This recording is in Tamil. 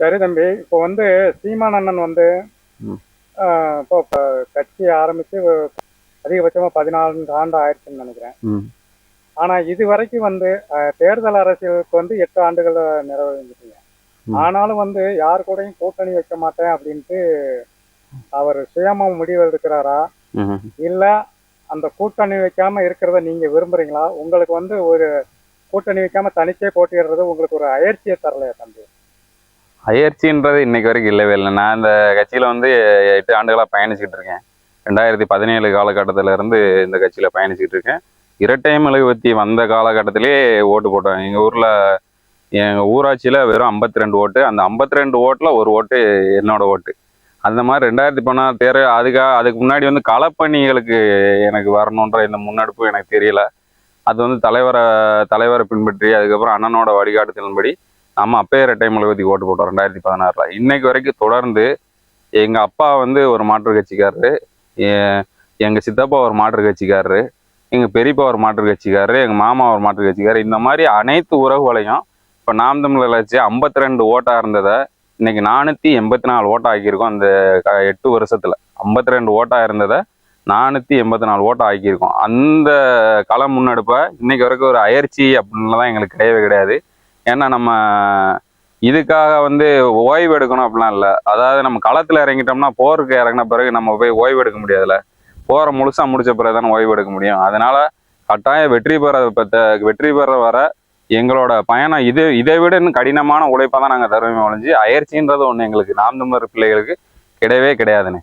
சரி தம்பி இப்போ வந்து சீமான் அண்ணன் வந்து இப்போ கட்சி ஆரம்பிச்சு அதிகபட்சமாக பதினான்கு ஆண்டு ஆயிடுச்சுன்னு நினைக்கிறேன். ஆனா இது வரைக்கும் வந்து தேர்தல் அரசியலுக்கு வந்து எட்டு ஆண்டுகள் நிறைவேறிஞ்சிட்டீங்க ம். ஆனாலும் வந்து யார் கூடயும் கூட்டணி வைக்க மாட்டேன் அப்படின்ட்டு அவர் சுயமா முடிவு எடுக்கிறாரா? இல்ல அந்த கூட்டணி வைக்காம இருக்கிறத நீங்க விரும்புறீங்களா? உங்களுக்கு வந்து ஒரு கூட்டணி வைக்காம தனிச்சே போட்டியிடுறது உங்களுக்கு ஒரு அயற்சியை தரலையா தம்பி? அயற்சின்றது இன்னைக்கு வரைக்கும் இல்லவே இல்லை. நான் இந்த கட்சியில் வந்து எட்டு ஆண்டுகளாக பயணிச்சுக்கிட்டு இருக்கேன். ரெண்டாயிரத்தி பதினேழு காலகட்டத்திலேருந்து இந்த கட்சியில் பயணிச்சுக்கிட்டு இருக்கேன். இரட்டை மெழுகுவத்தி வந்த காலகட்டத்திலே ஓட்டு போட்டேன். எங்கள் ஊரில் எங்கள் ஊராட்சியில் வெறும் 52 ரெண்டு ஓட்டு. அந்த 52 ரெண்டு ஓட்டில் ஒரு ஓட்டு என்னோட ஓட்டு. அந்த மாதிரி ரெண்டாயிரத்தி பதினாறு தேர் அதுக்காக அதுக்கு முன்னாடி வந்து களப்பணிகளுக்கு எனக்கு வரணுன்ற இந்த முன்னெடுப்பு எனக்கு தெரியல. அது வந்து தலைவரை தலைவரை பின்பற்றி அதுக்கப்புறம் அண்ணனோட வழிகாட்டுதலின்படி ஆமாம் அப்பயே இரட்டை மெழுகுவத்தி ஓட்டு போட்டோம் ரெண்டாயிரத்தி பதினாறில். இன்னைக்கு வரைக்கும் தொடர்ந்து எங்கள் அப்பா வந்து ஒரு மாற்று கட்சிக்காரரு எங்கள் சித்தப்பா ஒரு மாற்று கட்சிக்காரரு எங்கள் பெரியப்பா ஒரு மாற்று கட்சிக்காரரு எங்கள் மாமா ஒரு மாற்று கட்சிக்காரர். இந்த மாதிரி அனைத்து உறவுகளையும் இப்போ நாம் தமிழர் கட்சி 52 ரெண்டு ஓட்டா இருந்ததை இன்னைக்கு நானூற்றி எண்பத்தி நாலு ஓட்டா ஆக்கியிருக்கோம் அந்த க- எட்டு வருஷத்தில். ஐம்பத்தி ரெண்டு ஓட்டா இருந்ததை நானூற்றி எண்பத்தி நாலு ஓட்டா ஆக்கியிருக்கோம். அந்த களம் முன்னெடுப்பை இன்னைக்கு வரைக்கும் ஒரு அயற்சி அப்படின்லாம் எங்களுக்கு கிடையவே கிடையாது. ஏன்னா நம்ம இதுக்காக வந்து ஓய்வு எடுக்கணும் அப்படிலாம் இல்லை. அதாவது நம்ம களத்தில் இறங்கிட்டோம்னா போருக்கு இறங்கின பிறகு நம்ம போய் ஓய்வு எடுக்க முடியாதுல்ல. போரை முழுசாக முடிச்ச பிறகு தானே ஓய்வு எடுக்க முடியும். அதனால கட்டாயம் வெற்றி பெற வெற்றி பெற வர எங்களோட பயணம் இது இதை விட இன்னும் கடினமான உழைப்பை தான் நாங்கள் தருவோமே ஒழிஞ்சு அயற்சின்றது ஒன்று எங்களுக்கு நாம் தமிழர் பிள்ளைகளுக்கு கிடையவே கிடையாதுண்ணே.